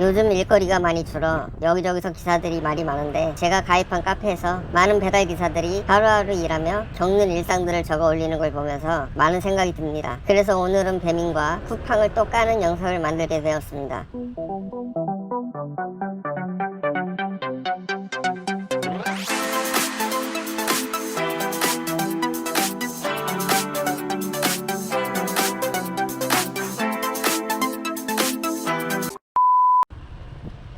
요즘 일거리가 많이 줄어 여기저기서 기사들이 말이 많은데 제가 가입한 카페에서 많은 배달 기사들이 하루하루 일하며 겪는 일상들을 적어 올리는 걸 보면서 많은 생각이 듭니다. 그래서 오늘은 배민과 쿠팡을 또 까는 영상을 만들게 되었습니다.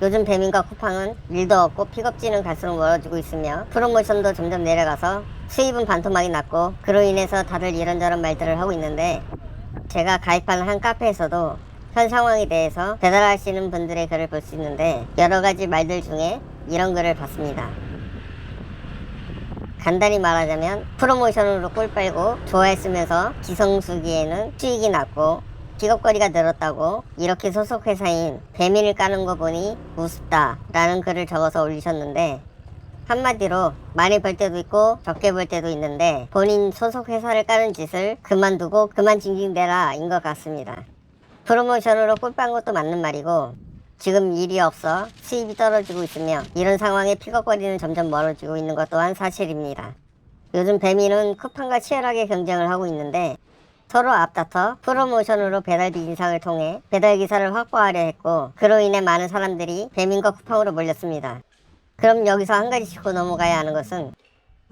요즘 배민과 쿠팡은 일도 없고 픽업지는 갈수록 멀어지고 있으며 프로모션도 점점 내려가서 수입은 반토막이 났고 그로 인해서 다들 이런저런 말들을 하고 있는데 제가 가입한 한 카페에서도 현 상황에 대해서 배달하시는 분들의 글을 볼 수 있는데 여러 가지 말들 중에 이런 글을 봤습니다. 간단히 말하자면 프로모션으로 꿀 빨고 좋아했으면서 기성수기에는 수익이 났고 픽업거리가 늘었다고 이렇게 소속 회사인 배민을 까는 거 보니 우습다 라는 글을 적어서 올리셨는데 한마디로 많이 벌 때도 있고 적게 벌 때도 있는데 본인 소속 회사를 까는 짓을 그만두고 그만 징징대라 인 것 같습니다. 프로모션으로 꿀빤 것도 맞는 말이고 지금 일이 없어 수입이 떨어지고 있으며 이런 상황에 픽업거리는 점점 멀어지고 있는 것 또한 사실입니다. 요즘 배민은 쿠팡과 치열하게 경쟁을 하고 있는데 서로 앞다퉈 프로모션으로 배달비 인상을 통해 배달 기사를 확보하려 했고 그로 인해 많은 사람들이 배민과 쿠팡으로 몰렸습니다. 그럼 여기서 한 가지 짚고 넘어가야 하는 것은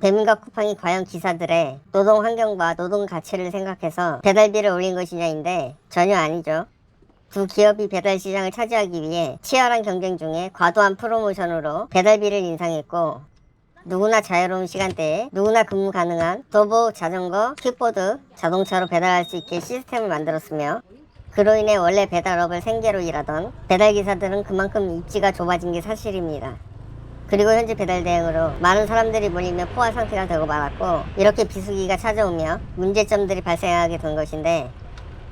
배민과 쿠팡이 과연 기사들의 노동 환경과 노동 가치를 생각해서 배달비를 올린 것이냐인데 전혀 아니죠. 두 기업이 배달 시장을 차지하기 위해 치열한 경쟁 중에 과도한 프로모션으로 배달비를 인상했고 누구나 자유로운 시간대에 누구나 근무 가능한 도보, 자전거, 킥보드, 자동차로 배달할 수 있게 시스템을 만들었으며 그로 인해 원래 배달업을 생계로 일하던 배달기사들은 그만큼 입지가 좁아진 게 사실입니다. 그리고 현재 배달 대행으로 많은 사람들이 몰리며 포화 상태가 되고 말았고 이렇게 비수기가 찾아오며 문제점들이 발생하게 된 것인데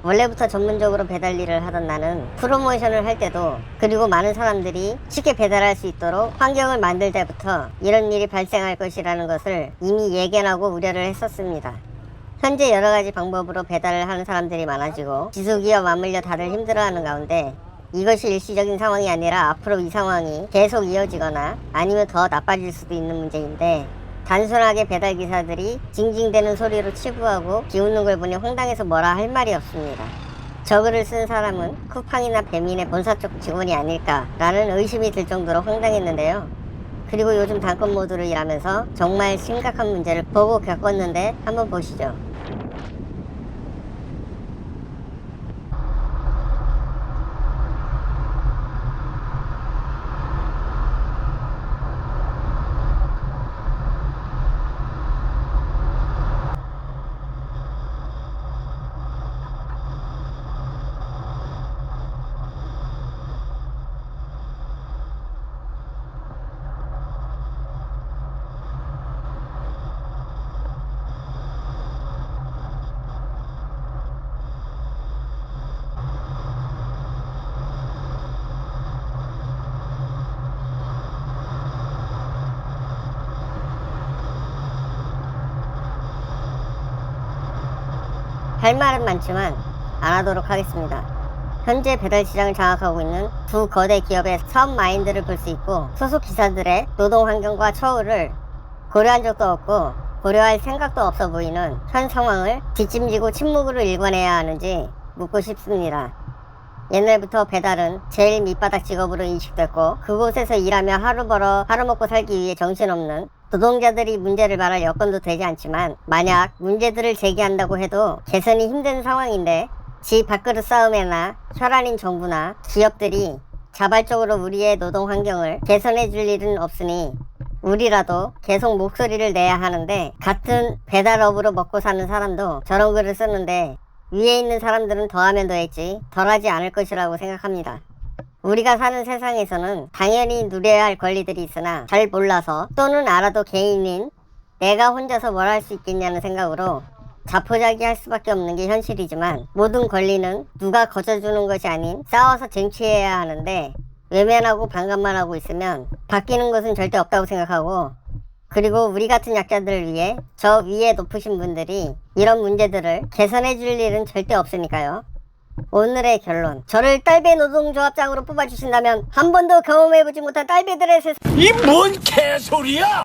원래부터 전문적으로 배달 일을 하던 나는 프로모션을 할 때도 그리고 많은 사람들이 쉽게 배달할 수 있도록 환경을 만들 때부터 이런 일이 발생할 것이라는 것을 이미 예견하고 우려를 했었습니다. 현재 여러 가지 방법으로 배달을 하는 사람들이 많아지고 지수기와 맞물려 다들 힘들어하는 가운데 이것이 일시적인 상황이 아니라 앞으로 이 상황이 계속 이어지거나 아니면 더 나빠질 수도 있는 문제인데 단순하게 배달 기사들이 징징대는 소리로 치부하고 비웃는 걸 보니 황당해서 뭐라 할 말이 없습니다. 저 글을 쓴 사람은 쿠팡이나 배민의 본사 쪽 직원이 아닐까라는 의심이 들 정도로 황당했는데요. 그리고 요즘 단건 모드를 일하면서 정말 심각한 문제를 보고 겪었는데 한번 보시죠. 할 말은 많지만 안 하도록 하겠습니다. 현재 배달 시장을 장악하고 있는 두 거대 기업의 사업 마인드를 볼 수 있고 소속 기사들의 노동 환경과 처우를 고려한 적도 없고 고려할 생각도 없어 보이는 현 상황을 뒷짐지고 침묵으로 일관해야 하는지 묻고 싶습니다. 옛날부터 배달은 제일 밑바닥 직업으로 인식됐고 그곳에서 일하며 하루 벌어 하루 먹고 살기 위해 정신없는 노동자들이 문제를 말할 여건도 되지 않지만 만약 문제들을 제기한다고 해도 개선이 힘든 상황인데 지 밥그릇 싸움에나 혈안인 정부나 기업들이 자발적으로 우리의 노동 환경을 개선해 줄 일은 없으니 우리라도 계속 목소리를 내야 하는데 같은 배달업으로 먹고 사는 사람도 저런 글을 쓰는데 위에 있는 사람들은 더하면 더했지 덜하지 않을 것이라고 생각합니다. 우리가 사는 세상에서는 당연히 누려야 할 권리들이 있으나 잘 몰라서 또는 알아도 개인인 내가 혼자서 뭘 할 수 있겠냐는 생각으로 자포자기 할 수밖에 없는 게 현실이지만 모든 권리는 누가 거저주는 것이 아닌 싸워서 쟁취해야 하는데 외면하고 반감만 하고 있으면 바뀌는 것은 절대 없다고 생각하고 그리고 우리 같은 약자들을 위해 저 위에 높으신 분들이 이런 문제들을 개선해 줄 일은 절대 없으니까요. 오늘의 결론. 저를 딸배 노동조합장으로 뽑아주신다면 한 번도 경험해보지 못한 딸배들의 세상 이 뭔 개소리야!